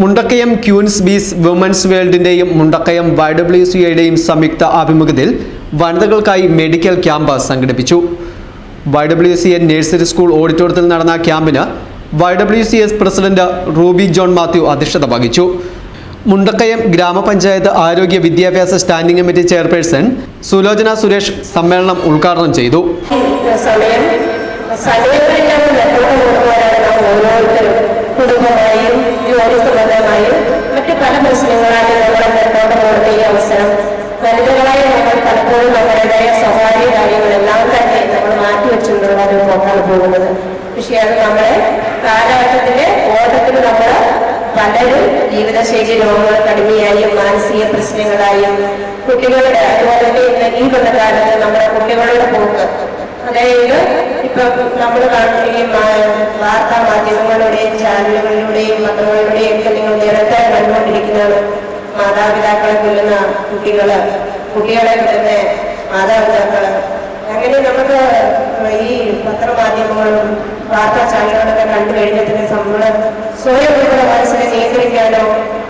Mundakayam queens bees women's വേൾഡിന്റെയും Mundakayam Y W C ഐയുടെയും സംയുക്ത ആഭിമുഖ്യത്തിൽ വനിതകൾക്കായി മെഡിക്കൽ ക്യാമ്പ് സംഘടിപ്പിച്ചു. Y W C N nursery school ഓഡിറ്റോറിയത്തിൽ നടന്ന ക്യാമ്പിന് Y W C S president Ruby John Mathew അധ്യക്ഷത വഹിച്ചു. മുണ്ടക്കയം ഗ്രാമപഞ്ചായത്ത് ആരോഗ്യ വിദ്യാഭ്യാസ standing committee chairperson Sulochana Suresh സമ്മേളനം ഉദ്ഘാടനം ചെയ്തു. കുടുംബമായും പലപ്പോഴും നമ്മുടേതായ സ്വകാര്യ കാര്യങ്ങളെല്ലാം തന്നെ നമ്മൾ മാറ്റിവെച്ചുകൊണ്ടുള്ള ഒരു പോക്കാണ് പോകുന്നത്. പക്ഷേ അത് നമ്മളെ കാലഘട്ടത്തിലെ ഓട്ടത്തിൽ നമ്മൾ പലരും ജീവിതശൈലി രോഗങ്ങൾ കടുമയായും മാനസിക പ്രശ്നങ്ങളായും കുട്ടികളുടെ അതുപോലെ തന്നെ ഈ കൊണ്ട കാലത്ത് നമ്മുടെ കുട്ടികളുടെ പോക്ക്. അതായത് ഇപ്പൊ നമ്മൾ കാണുകയും വാർത്താ മാധ്യമങ്ങളുടെയും ചാനലുകളിലൂടെയും മതങ്ങളുടെയും ഒക്കെ നിങ്ങൾ നിരന്തരം കണ്ടുകൊണ്ടിരിക്കുന്നതാണ് മാതാപിതാക്കളെ കൊല്ലുന്ന കുട്ടികൾ. കുട്ടികളെ തന്നെ മാതാപിതാക്കൾ. അങ്ങനെ നമുക്ക് ഈ പത്രമാധ്യമങ്ങളും വാർത്താ ചാനലുകളൊക്കെ കണ്ടു കഴിഞ്ഞതിന് നമ്മൾ സ്വയം നമ്മുടെ മനസ്സിനെ നിയന്ത്രിക്കാനോ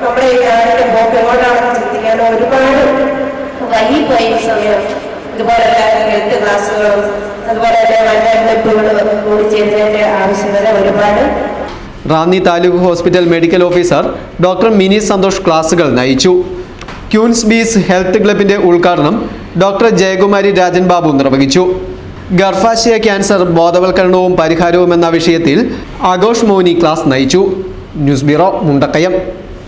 നമ്മുടെ ഈ നാടിന്റെ പോക്ക് എങ്ങോട്ടാണെന്ന് ചിന്തിക്കാനോ ഒരുപാട് വൈകിപ്പോയി സമയം. ഇതുപോലെ ഹെൽത്ത് ക്ലാസ്സുകളും അതുപോലെ തന്നെ വനിതാ കൂടി ചേരുന്നതിന്റെ ആവശ്യകത ഒരുപാട്. Ranni taluk hospital medical officer doctor Mini Santhosh ക്ലാസുകൾ നയിച്ചു. ക്യൂൻസ് ബീസ് ഹെൽത്ത് ക്ലബിന്റെ ഉദ്ഘാടനം ഡോക്ടർ ജയകുമാരി രാജൻ ബാബു നിർവഹിച്ചു. ഗർഭാശയ ക്യാൻസർ ബോധവൽക്കരണവും പരിഹാരവും എന്ന വിഷയത്തിൽ ആഘോഷ് മോനി ക്ലാസ് നയിച്ചു. News bureau Mundakkayam.